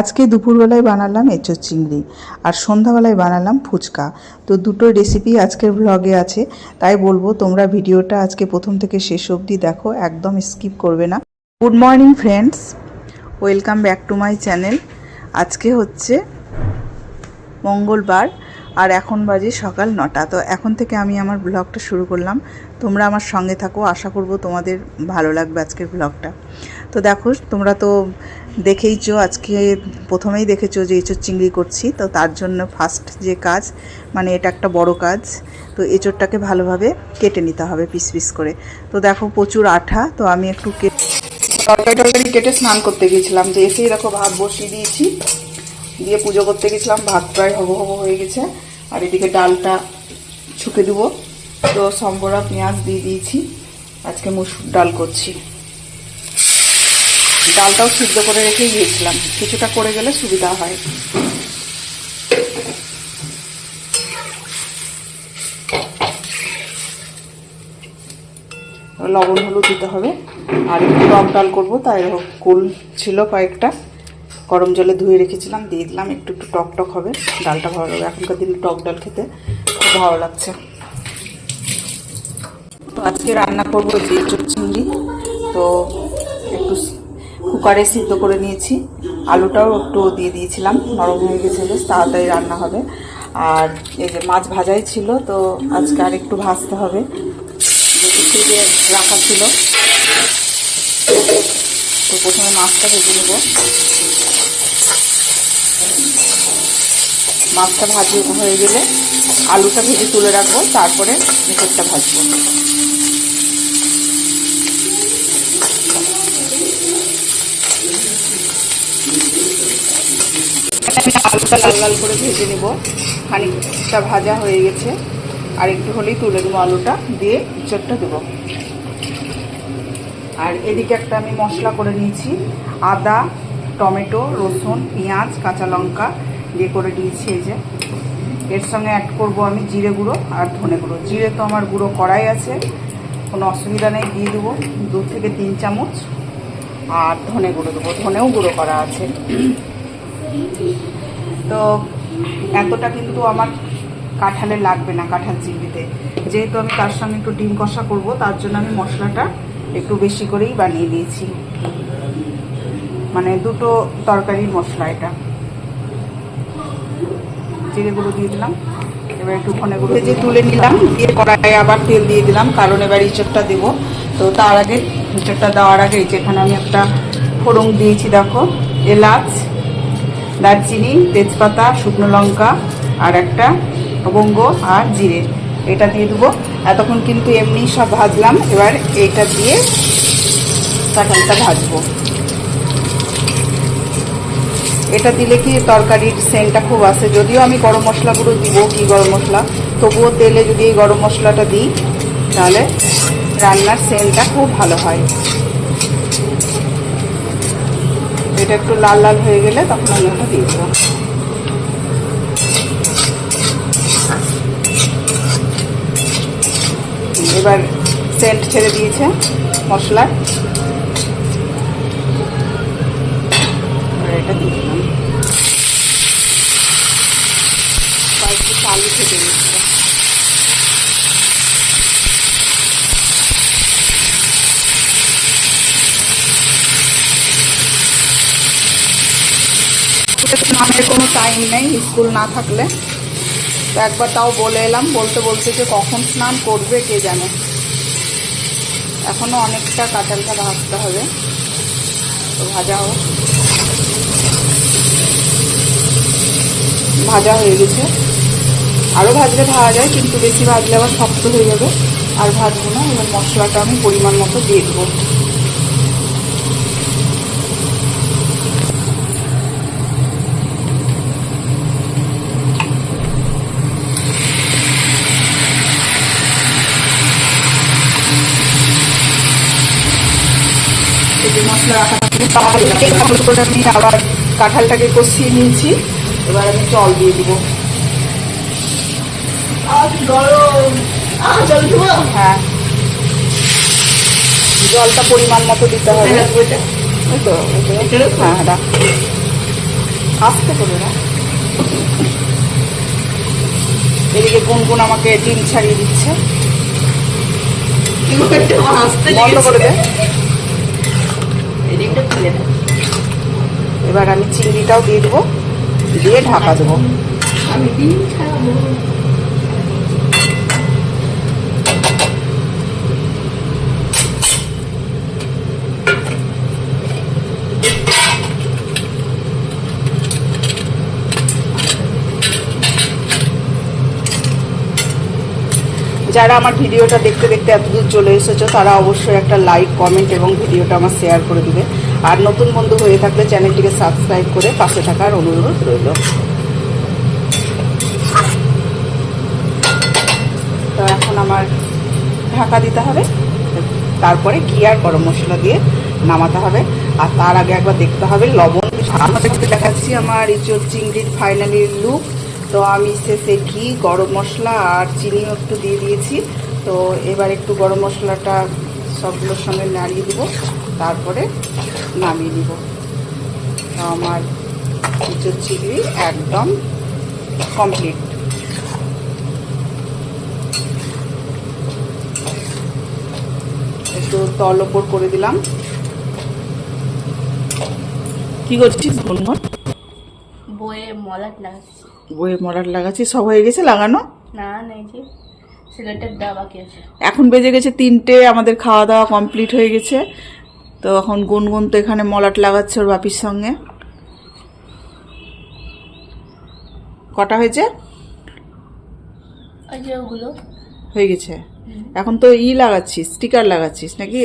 আজকে দুপুরবেলায় বানালাম এঁচোর চিংড়ি আর সন্ধ্যাবেলায় বানালাম ফুচকা। তো দুটো রেসিপি আজকের ব্লগে আছে, তাই বলব তোমরা ভিডিওটা আজকে প্রথম থেকে শেষ অবধি দেখো, একদম স্কিপ করবে না। Good morning friends welcome back to my channel আজকে হচ্ছে মঙ্গলবার আর এখন বাজে সকাল নটা। তো এখন থেকে আমি আমার ব্লগটা শুরু করলাম। তোমরা আমার সঙ্গে থাকো, আশা করব তোমাদের ভালো লাগবে আজকের ব্লগটা তো দেখো, তোমরা তো দেখেইছো, আজকে প্রথমেই দেখেছ যে এঁচোর চিংড়ি করছি, তো তার জন্য ফার্স্ট যে কাজ মানে এটা একটা বড় কাজ, তো এঁচোরটাকে ভালোভাবে কেটে নিতে হবে পিস পিস করে। তো দেখো প্রচুর আঠা, তো আমি একটু কেটে তরকারি টরকারি কেটে স্নান করতে গিয়েছিলাম যে এসেই দেখো ভাত বসিয়ে দিয়েছি। দিয়ে পুজো করতে গেছিলাম ভাত প্রায় হব হব হয়ে গেছে, আর এদিকে ডালটা ছুকে দেবো। তো সম্বরা পেঁয়াজ দিয়ে দিয়েছি, আজকে মুসুর ডাল করছি। ডালটাও সিদ্ধ করে রেখে গিয়েছিলাম কিছুটা করে গেলে সুবিধা হয়। লবণ হলুদ দিতে হবে। আর একটু টক ডাল করব, তাই কুল ছিল কয়েকটা। গরম জলে ধুয়ে রেখেছিলাম, দিয়ে দিলাম। একটু একটু টক টক হবে, ডালটা ভালো লাগবে। এখনকার দিনে টক ডাল খেতে খুব ভালো লাগছে। আজকে রান্না করব যে চিংড়ি তো একটু কুকারে সিদ্ধ করে নিয়েছি। আলুটাও একটু দিয়ে দিয়েছিলাম, নরম হয়ে গেছে বেশ, তাড়াতাড়ি রান্না হবে। আর এই যে মাছ ভাজাই ছিল, তো আজকে আর একটু ভাজতে হবে। ফ্রিজে রাখা ছিল। তো প্রথমে মাছটা ভেজে নেব। মাছটা ভাজি হয়ে গেলে আলুটা ভেজে তুলে রাখব, তারপরে মিশরটা ভাজবো। আলুটা লাল লাল করে ভেজে নেব। খানিকটা ভাজা হয়ে গেছে। আর একটু হলেই তুলে দেবো আলুটা, দিয়ে ইঁচড়টা দেবো। আর এদিকে একটা আমি মশলা করে নিয়েছি। আদা, টমেটো, রসুন, পেঁয়াজ, কাঁচা লঙ্কা দিয়ে করে দিয়েছি এই যে। এর সঙ্গে অ্যাড করব আমি জিরে গুঁড়ো আর ধনে গুঁড়ো। জিরে তো আমার গুঁড়ো করাই আছে, কোনো অসুবিধা নেই, দিয়ে দেবো দু থেকে তিন চামচ। আর ধনে গুঁড়ো দেবো। ধনেও গুঁড়ো করা আছে। তো এতটা কিন্তু আমার কাঁঠালে লাগবে না কাঁঠাল চিংড়িতে। যেহেতু আমি তার সঙ্গে একটু ডিম কষা করব তার জন্য আমি মশলাটা একটু বেশি করেই বানিয়ে দিয়েছি। মানে দুটো তরকারির মশলা এটা। জিরে গুঁড়ো দিয়ে দিলাম। এবার একটু ধনে গুঁড়ো যে তুলে নিলাম। দিয়ে কড়াইয়ে আবার তেল দিয়ে দিলাম কারণ এবার ইঁচড়টা দেবো। তো তার আগে ইঁচড়টা দেওয়ার আগে যেখানে আমি একটা ফোড়ন দিয়েছি দেখো এলাচ দারচিনি, তেজপাতা, শুকনো লঙ্কা আর একটা লবঙ্গ আর জিরে। এটা দিয়ে দেবো। এতক্ষণ কিন্তু এমনি সব ভাজলাম। এবার এটা দিয়ে কাঁঠালটা ভাজবো। এটা দিলে কি তরকারির সেন্টটা খুব আসে। যদিও আমি গরম মশলাগুলো দিব কি গরম মশলা, তবুও তেলে যদি এই গরম মশলাটা দিই, তাহলে রান্নার সেন্টটা খুব ভালো হয়। এটা একটু লাল লাল হয়ে গেলে তখন আমি ওটা দিয়ে দেবো। এবার সেন্ট ছেড়ে দিয়েছে মশলার এটা দিয়ে দিলাম কয়েকটু আলু খেতে দিয়েছিল স্নানের কোনো টাইম নেই স্কুল না থাকলে। তো একবার তাও বলে এলাম, বলতে বলতে যে কখন স্নান করবে কে জানে। এখনও অনেকটা কাঁচালটা ভাজতে হবে। তো ভাজা হোক। ভাজা হয়ে গেছে। আরও ভাজলে ভাজা যায়, কিন্তু বেশি ভাজলে আবার শক্ত হয়ে যাবে। আর ভাজবো না, এবার মশলাটা আমি পরিমাণ মতো দিয়ে দেবো। মশলা রাখা ভালো করে আমি আবার কাঁঠালটাকে কষিয়ে নিয়েছি। এবার আমি জল দিয়ে দিব। হ্যাঁ। জলটা পরিমাণ মতো দিতে হবে। ওই তো তো। হ্যাঁ রাখ। আস্তে করে না এদিকে গুনগুন আমাকে ডিম ছাড়িয়ে দিচ্ছে। বন্ধ করে দে। এবার আমি চিংড়িটাও দিয়ে দেবো দিয়ে ঢাকা দেবো। যারা আমার ভিডিওটা দেখতে দেখতে এতদূর চলে এসেছ তারা অবশ্যই একটা লাইক কমেন্ট এবং ভিডিওটা আমার শেয়ার করে দিবে। আর নতুন বন্ধু হয়ে থাকলে চ্যানেলটিকে সাবস্ক্রাইব করে পাশে থাকার অনুরোধ রইল। তো এখন আমার ঢাকা দিতে হবে। তারপরে ঘি আর গরম মশলা দিয়ে নামাতে হবে। আর তার আগে একবার দেখতে হবে লবণ। আমাদের দেখাচ্ছি আমার ইঁচড় চিংড়ির ফাইনালি লুক। তো আমি শেষে ঘি, গরম মশলা আর চিনিও একটু দিয়ে দিয়েছি। তো এবার একটু গরম মশলাটা সবগুলোর সঙ্গে নাড়িয়ে দিব। তারপরে নামিয়ে দিব তো আমার ইঁচড় চিংড়ি একদম কমপ্লিট একটু তল ওপর করে দিলাম। কি করছিস গুনগুন বইয়ে মলাট লাগাচ্ছি। বইয়ে মরার লাগাচ্ছি সব হয়ে গেছে লাগানো? না নেই যে সিগারেটের দেওয়া বাকি আছে। এখন বেজে গেছে তিনটে আমাদের খাওয়া দাওয়া কমপ্লিট হয়ে গেছে। তো এখন গুনগুন তো এখানে মলাট লাগাচ্ছে ওর বাপির সঙ্গে। কটা হয়েছে? হয়ে গেছে। এখন তো ই লাগাচ্ছিস স্টিকার লাগাচ্ছিস নাকি?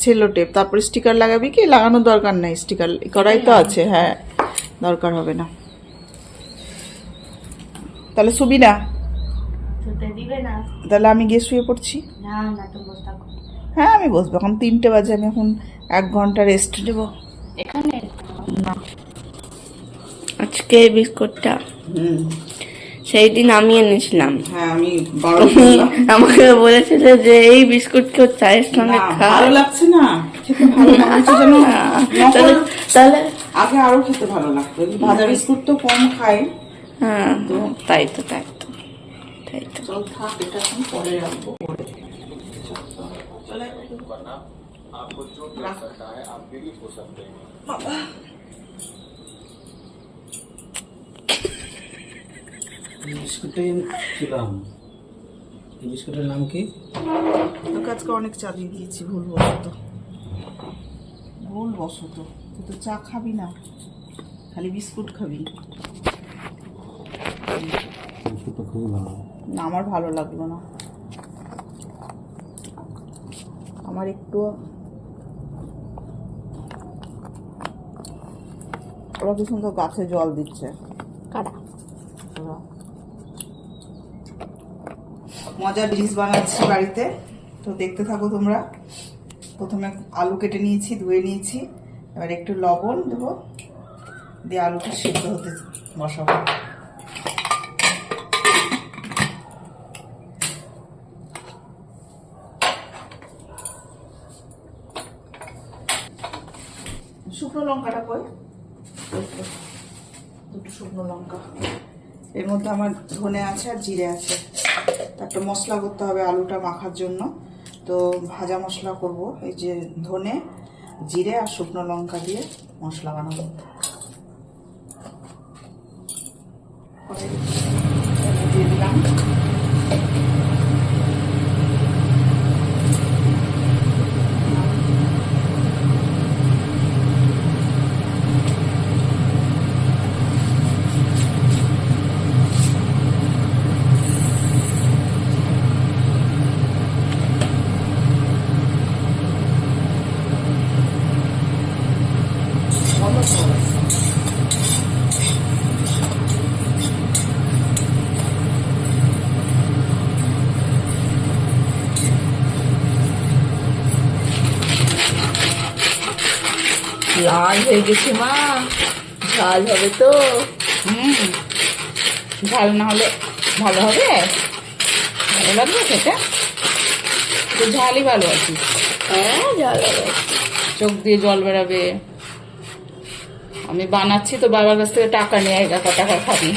Cello tape. তারপরে স্টিকার লাগাবি কি? লাগানোর দরকার নাই স্টিকার করাই তো আছে হ্যাঁ দরকার হবে না। তাহলে শুবি না? তাহলে আমি গিয়ে শুয়ে পড়ছি। না না হ্যাঁ আমি বসবো। এখন তিনটে বাজে আমি এখন এক ঘণ্টা রেস্ট নেব। এখানে? না। আজকে বিস্কুটটা। হুম। সেই দিন আমি এনেছিলাম। হ্যাঁ আমি তুমি আমাকে বলেছিলে যে এই বিস্কুট কেউ চায়ের সঙ্গে ভালো লাগছে না। খেতে ভালো লাগছে যেন তাহলে আগে আরও খেতে ভালো লাগতো। ভাজা বিস্কুট তো কম খাই। হ্যাঁ তাই তো তাই তো। তাই তো। চল থাক এটা এখন পরে রাখব। পরে চলে রাখ। বাবা। এই বিস্কুটে ছিলাম এই বিস্কুটের নাম কি তোকে আজকে অনেক চা দিয়ে দিয়েছি ভুল বসত ভুল বসত তুই তো চা খাবি না খালি বিস্কুট খাবি বিস্কুটটা খুবই ভালো না আমার ভালো লাগল না। আমার একটু ওরা কি সুন্দর গাছে জল দিচ্ছে। কারা? মজার ডিশ বানাচ্ছি বাড়িতে। তো দেখতে থাকো তোমরা। প্রথমে আলু কেটে নিয়েছি ধুয়ে নিয়েছি। এবার একটু লবণ দেবো। দিয়ে আলুটা সিদ্ধ হতে বসাবো শুকনো লঙ্কাটা কই? দুটো শুকনো লঙ্কা। এর মধ্যে আমার ধনে আছে আর জিরে আছে। একটা মশলা করতে হবে আলুটা মাখার জন্য। তো ভাজা মশলা করব, এই যে ধনে, জিরে আর শুকনো লঙ্কা দিয়ে মশলা বানাবো কড়াই দিয়ে দিলাম লাল হয়ে গেছে মা। ঝাল হবে তো। হুম। ঝাল না হলে ভালো হবে? ভালো লাগবে খেতে? তো ঝালই ভালো আছিস হ্যাঁ ঝাল চোখ দিয়ে জল বেরাবে। আমি বানাচ্ছি তো বাবার কাছ থেকে টাকা নিয়ে এগারো টাকা খাবি।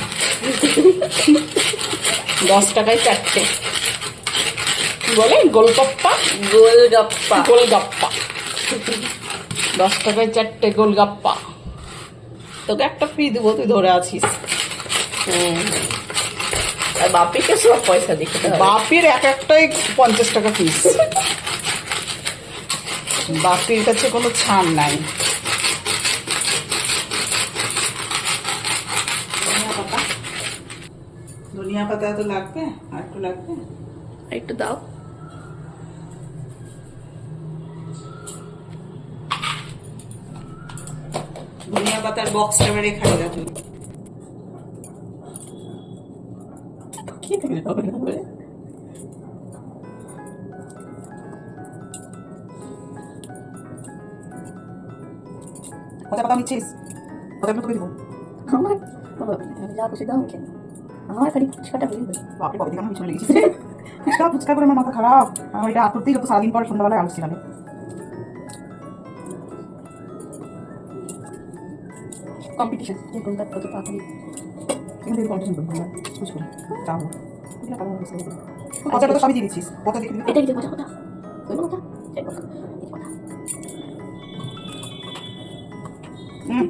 দশ টাকায় চারটে। কি বলে? গোলগপ্পা? গোলগাপ্পা। গোলগাপ্পা। দশ টাকায় চারটে গোলগাপ্পা। তোকে একটা ফ্রি দেবো তুই ধরে আছিস। আর বাপিকে সব পয়সা দিতে বাপির এক একটাই পঞ্চাশ টাকা পিস বাপির কাছে কোনো ছাড় নাই। ধনিয়া পাতা তো লাগবে আর একটু লাগবে একটু দাও ধনিয়া পাতার বক্সটা এবার এখানে রাখুন কত পাতা নিচ্ছিস কতগুলো তোকে দিব আমার বাবা, আমি যা খুশি দাও কেন আমার খালি ফুচকাটা গেল। বাপরে কবে থেকে আমার পিছনে লেগেছিস? ফুচকা ফুচকা করে আমার মাথা খারাপ। আমার এটা করতেই যত সারাদিন পর সন্ধ্যাবেলায় আসছিলাম কম্পিটিশন যে কোনটা কত তাড়াতাড়ি। এখান থেকে কম্পিটিশন করব আমরা করি। তো সবই দিয়ে দিচ্ছিস। দেখে এটা কি কথা। কথা হুম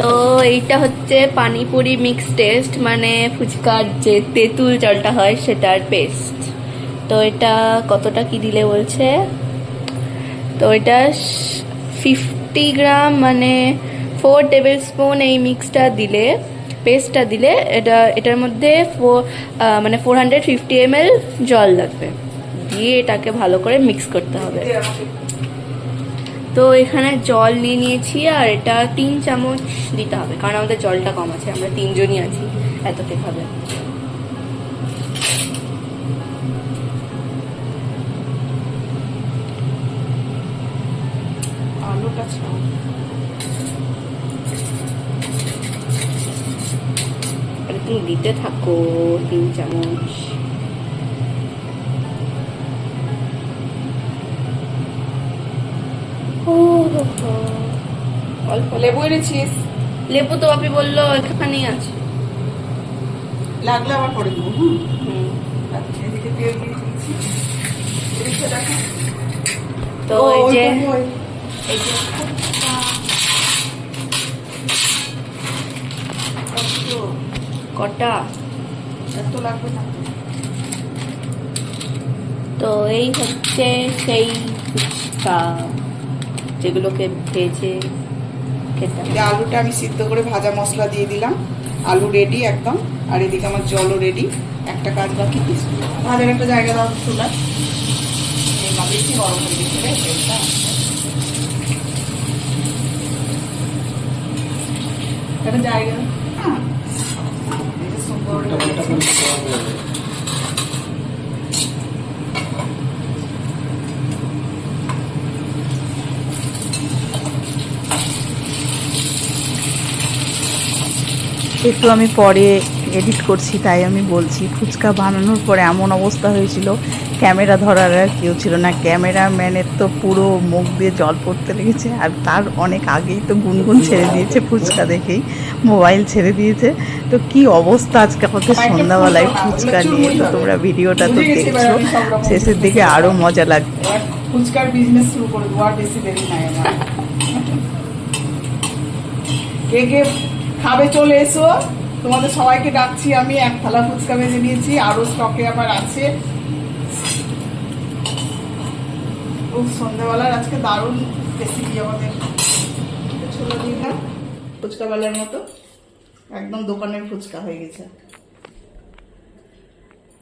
তো এইটা হচ্ছে পানিপুরি মিক্স টেস্ট মানে ফুচকার যে তেঁতুল জলটা হয় সেটার পেস্ট তো এটা কতটা কি দিলে বলছে? তো এটা ফিফটি গ্রাম মানে ফোর টেবিল স্পুন এই মিক্সটা দিলে পেস্টটা দিলে এটা, এটার মধ্যে ফোর মানে ফোর হান্ড্রেড ফিফটি জল লাগবে। দিয়ে এটাকে ভালো করে মিক্স করতে হবে। তো এখানে জল নিয়ে নিয়েছি আর এটা তিন চামচ দিতে হবে কারণ আমাদের জলটা কম আছে আমরা তিনজনই আছি এত ঠিক হবে। আলুটা ছাড়। তুমি দিতে থাকো তিন চামচ। অল্প লেবু এনেছিস? লেবু তো আপনি বলল এখানেই আছে। লাগলে আবার পরে দেবো হুম? হুম। আচ্ছা, তো এই যে এই যে কত? কটা? এত লাগবে তো এই হচ্ছে সেই ফুচকা। যেগুলোকে ভেজে খেতে আলুটা আমি সিদ্ধ করে ভাজা মশলা দিয়ে দিলাম। আলু রেডি একদম আর এদিকে আমার জলও রেডি একটা কাজ বাকি। ভাজার একটা জায়গা দাও চুলা। বেশি গরম হয়ে গেছে রে তেলটা। একটা জায়গা। হ্যাঁ। সুন্দর উল্টা পাল্টা করে দিতে হবে। একটু আমি পরে এডিট করছি, তাই আমি বলছি, ফুচকা বানানোর পরে এমন অবস্থা হয়েছিল, ক্যামেরা ধরার আর কেউ ছিল না। ক্যামেরাম্যানের তো পুরো মুখ দিয়ে জল পড়তে লেগেছে, আর তার অনেক আগেই তো গুনগুন ছেড়ে দিয়েছে ফুচকা দেখেই, মোবাইল ছেড়ে দিয়েছে। তো কি অবস্থা আজকে আমাকে সন্ধ্যাবেলায় ফুচকা নিয়ে? তো তোমরা ভিডিওটা তো দেখছ, শেষের দিকে আরও মজা লাগবে। ফুচকার বিজনেস শুরু করে বেশি দেরি নাই কে কে খাবে চলে এসো। তোমাদের সবাইকে ডাকছি আমি এক থালা ফুচকা ভেজে নিয়েছি আরও স্টকে আবার আছে। খুব সন্ধ্যাবেলার আজকে দারুণ রেসিপি আমাদের। দিলাম ফুচকাওয়ালার মতো একদম দোকানের ফুচকা হয়ে গেছে।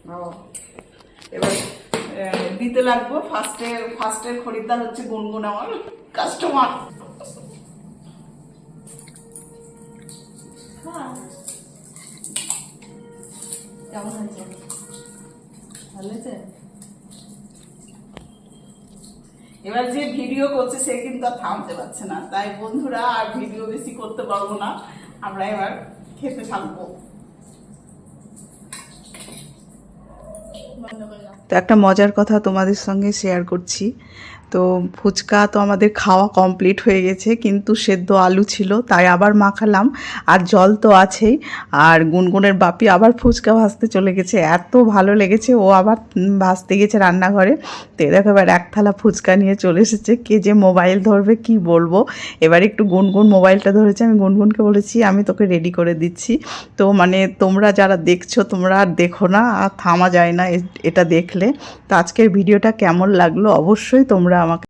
ও, এবার দিতে লাগবো। ফার্স্টে ফার্স্টের খরিদ্দার হচ্ছে গুনগুন আমার কাস্টমার কেমন হয়েছে ভালো হয়েছে এবার যে ভিডিও করছে সে কিন্তু আর থামতে পারছে না। তাই বন্ধুরা আর ভিডিও বেশি করতে পারব না। আমরা এবার খেতে থাকব তো একটা মজার কথা তোমাদের সঙ্গে শেয়ার করছি। তো ফুচকা তো আমাদের খাওয়া কমপ্লিট হয়ে গেছে, কিন্তু সেদ্ধ আলু ছিল, তাই আবার মাখালাম আর জল তো আছেই, আর গুনগুনের বাপি আবার ফুচকা ভাজতে চলে গেছে, এত ভালো লেগেছে, ও আবার ভাজতে গেছে রান্নাঘরে। তো দেখো এবার এক থালা ফুচকা নিয়ে চলে এসেছে, কে যে মোবাইল ধরবে কি বলব? এবার একটু গুনগুন মোবাইলটা ধরেছে, আমি গুনগুনকে বলেছি, আমি তোকে রেডি করে দিচ্ছি। তো মানে তোমরা যারা দেখছ, তোমরা আর দেখো না, আর থামা যায় না এটা দেখলে। তো আজকের ভিডিওটা কেমন লাগল? অবশ্যই তোমরা আমাকে